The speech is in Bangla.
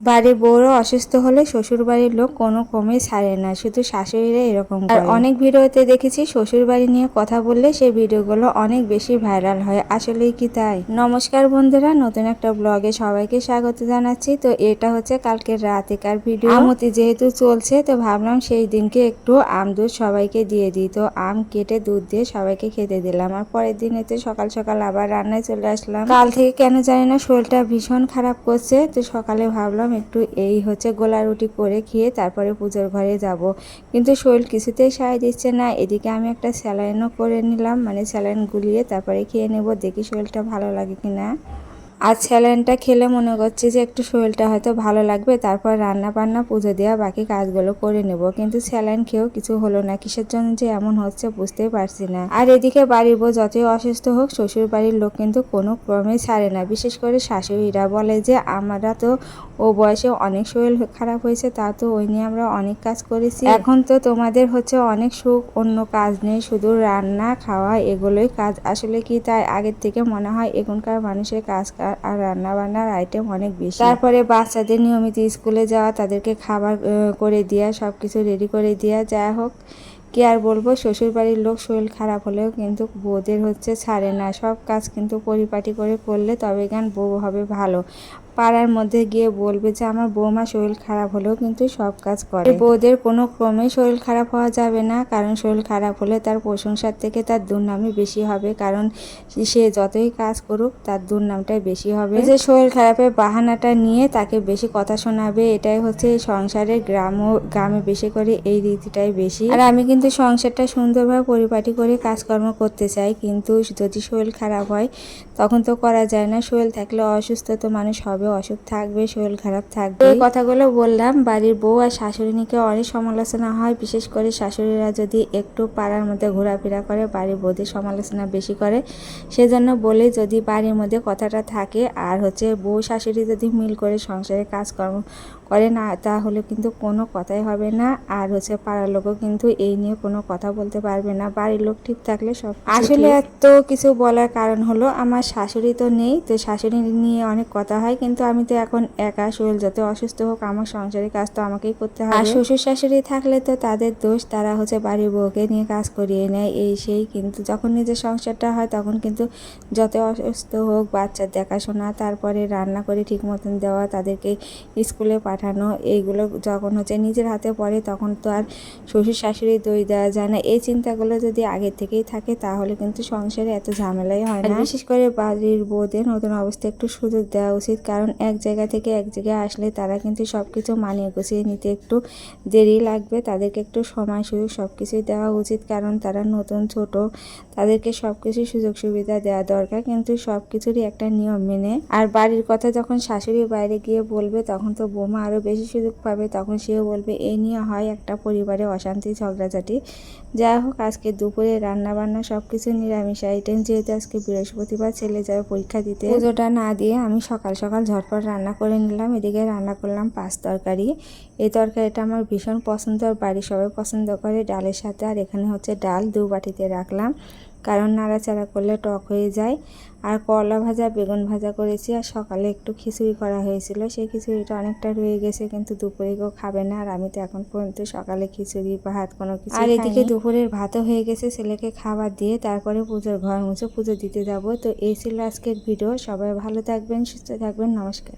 বাড়ির বউরা অসুস্থ হলে শ্বশুর বাড়ির লোক কোনো কমে ছাড়ে না শুধু শাশুড়িরা এরকম আর অনেক ভিডিওতে দেখেছি শ্বশুর বাড়ি নিয়ে কথা বললে সেই ভিডিওগুলো অনেক বেশি ভাইরাল হয় আসলেই কি তাই? নমস্কার বন্ধুরা নতুন একটা ব্লগে সবাইকে স্বাগত জানাচ্ছি। তো এটা হচ্ছে কালকের রাতেকার ভিডিও। আমতি যেহেতু চলছে তো ভাবলাম সেই দিনকে একটু আম দুধ সবাইকে দিয়ে দিই। তো আম কেটে দুধ দিয়ে সবাইকে খেতে দিলাম। আর পরের দিনেতে সকাল সকাল আবার রান্নায় চলে আসলাম। কাল থেকে কেন জানি না শরীরটা ভীষণ খারাপ করছে তো সকালে ভাবলাম একটু এই হচ্ছে গোলা রুটি করে খেয়ে তারপরে পুজোর ঘরে যাব। কিন্তু শরীর কিছুতেই সায় দিচ্ছে না। এদিকে আমি একটা স্যালাইনও করে নিলাম মানে স্যালাইন গুলিয়ে তারপরে খেয়ে নেব। দেখি শরীরটা ভালো লাগে কিনা। আর স্যালাইনটা খেলে মনে করছি যে একটু শরীরটা হয়তো ভালো লাগবে, তারপর রান্না বান্না পুজো দেওয়া, বাকি কাজগুলো করে নেব। কিন্তু স্যালাইন খেয়েও কিছু হলো না, কিসের জন্য যে এমন হচ্ছে বুঝতেই পারছি না। আর এদিকে বাড়ির বউ যতই অসুস্থ হোক শ্বশুর বাড়ির লোক কিন্তু কোনো ক্রমে ছাড়ে না। বিশেষ করে শাশুড়িরা বলে যে, আমরা তো, ও বয়সে অনেক শরীর খারাপ হয়েছে, তা তো ওই নিয়ে আমরা অনেক কাজ করেছি। এখন তো তোমাদের হচ্ছে অনেক সুখ, অন্য কাজ নেই, শুধু রান্না, খাওয়া, এগুলোই কাজ। আসলে কি তাই আগের থেকে মনে হয় এখনকার মানুষের কাজ আর রান্না বান্নার আইটেম অনেক বেশি। তারপরে বাচ্চাদের নিয়মিত স্কুলে যাওয়া, তাদেরকে খাবার করে দেওয়া সব কিছু রেডি করে দেওয়া যাই হোক। কি আর বলব শ্বশুর বাড়ির লোক শরীর খারাপ হলেও কিন্তু বউদের হচ্ছে ছাড়ে না। সব কাজ কিন্তু পরিপাটি করে করলে তবে গান বউ হবে ভালো। পাড়ার মধ্যে গিয়ে বলবে যে, আমার বৌমা শরীর খারাপ হলেও কিন্তু সব কাজ করে। বৌদের কোনো ক্রমে শরীর খারাপ হওয়া যাবে না, কারণ শরীর খারাপ হলে তার প্রশংসার থেকে তার দুর্নামই বেশি হবে, কারণ সে যতই কাজ করুক তার দুর্নামটাই বেশি হবে। যে শরীর খারাপের বাহানাটা নিয়ে তাকে বেশি কথা শোনাবে, এটাই হচ্ছে সংসারের গ্রাম গ্রামে বেশি করে এই রীতিটাই বেশি। আর আমি কিন্তু সংসারটা সুন্দরভাবে পরিপাটি করে কাজকর্ম করতে চাই, কিন্তু যদি শরীর খারাপ হয় তখন তো করা যায় না। শরীর থাকলে অসুস্থ তো মানুষ হবে অসুখ থাকবে শরীর খারাপ থাকবে। এই কথাগুলো বললাম বাড়ির বউ আর শাশুড়িনিকে অনেক সমালোচনা হয় বিশেষ করে শাশুড়িরা যদি একটু পাড়ার মধ্যে ঘোরাফেরা করে বাড়ির বউদের সমালোচনা বেশি করে। সেজন্য বলে যদি বাড়ির মধ্যে কথাটা থাকে আর হচ্ছে বউ শাশুড়ি যদি মিল করে সংসারে কাজকর্ম করে না তাহলে কিন্তু কোনো কথাই হবে না। আর হচ্ছে পাড়ার লোকও কিন্তু এই নিয়ে কোনো কথা বলতে পারবে না। বাড়ির লোক ঠিক থাকলে সব আসলে এত কিছু বলার কারণ হলো আমার শাশুড়ি তো নেই তো শাশুড়ি নিয়ে অনেক কথা হয় কিন্তু আমি তো এখন একা শরীর যত অসুস্থ হোক আমার সংসারের কাজ তো আমাকেই করতে হবে আর শ্বশুর শাশুড়ি থাকলে তো তাদের দোষ তারা হচ্ছে বাড়ির বউকে নিয়ে কাজ করিয়ে নেয় এই সেই। কিন্তু যখন নিজের সংসারটা হয় তখন কিন্তু যত অসুস্থ হোক বাচ্চার দেখাশোনা তারপরে রান্না করে ঠিক মতন দেওয়া তাদেরকে স্কুলে পাঠানো এইগুলো যখন হচ্ছে নিজের হাতে পড়ে তখন তো আর শ্বশুর শাশুড়ি দই দেওয়া যায় না। এই চিন্তাগুলো যদি আগের থেকেই থাকে তাহলে কিন্তু সংসারে এত ঝামেলাই হয় না। বিশেষ করে বাড়ির বউদের নতুন অবস্থা একটু সুযোগ দেওয়া উচিত কারণ এক জায়গা থেকে এক জায়গায় আসলে তারা কিন্তু সব কিছু মানিয়ে গুছিয়ে নিতে একটু দেরি লাগবে। তাদেরকে একটু সময়, সুযোগ সব কিছুই দেওয়া উচিত কারণ তারা নতুন, ছোট। তাদেরকে সব কিছু সুযোগ, সুবিধা দেওয়া দরকার। কিন্তু সব কিছুরই একটা নিয়ম মেনে। আর বাড়ির কথা যখন শাশুড়ি বাইরে গিয়ে বলবে, তখন তো বোমা আরও বেশি সুযোগ পাবে। তখন সেও বলবে এই নিয়ে হয় একটা পরিবারে অশান্তি, ঝগড়াঝাটি। যাই হোক, আজকে দুপুরে রান্না বান্না সব কিছু নিরামিষ। আইটেম যেহেতু আজকে বৃহস্পতিবার, ছেলে যাবে পরীক্ষা দিতে। পুজোটা না দিয়ে আমি সকাল সকাল ঝটপট রান্না করে নিলাম, এদিকে রান্না করলাম পাঁচ তরকারি। এই তরকারিটা আমার ভীষণ পছন্দ আর বাড়ির সবাই পছন্দ করে। ডালের সাথে আর এখানে হচ্ছে ডাল দু বাটিতে রাখলাম। কারণ নাড়াচাড়া করলে টক হয়ে যায়। আর করলা ভাজা বেগুন ভাজা করেছি আর সকালে একটু খিচুড়ি করা হয়েছিল। সেই খিচুড়িটা অনেকটা রয়ে গেছে কিন্তু দুপুরে কেউ খাবে না। আর আমি তো এখন পর্যন্ত সকালে খিচুড়ি বা ভাত কোনো কিছু আর এদিকে দুপুরের ভাতও হয়ে গেছে। ছেলেকে খাবার দিয়ে তারপরে পুজোর ঘর মুছে পুজো দিতে যাব। তো এই ছিল আজকের ভিডিও। সবাই ভালো থাকবেন সুস্থ থাকবেন। নমস্কার।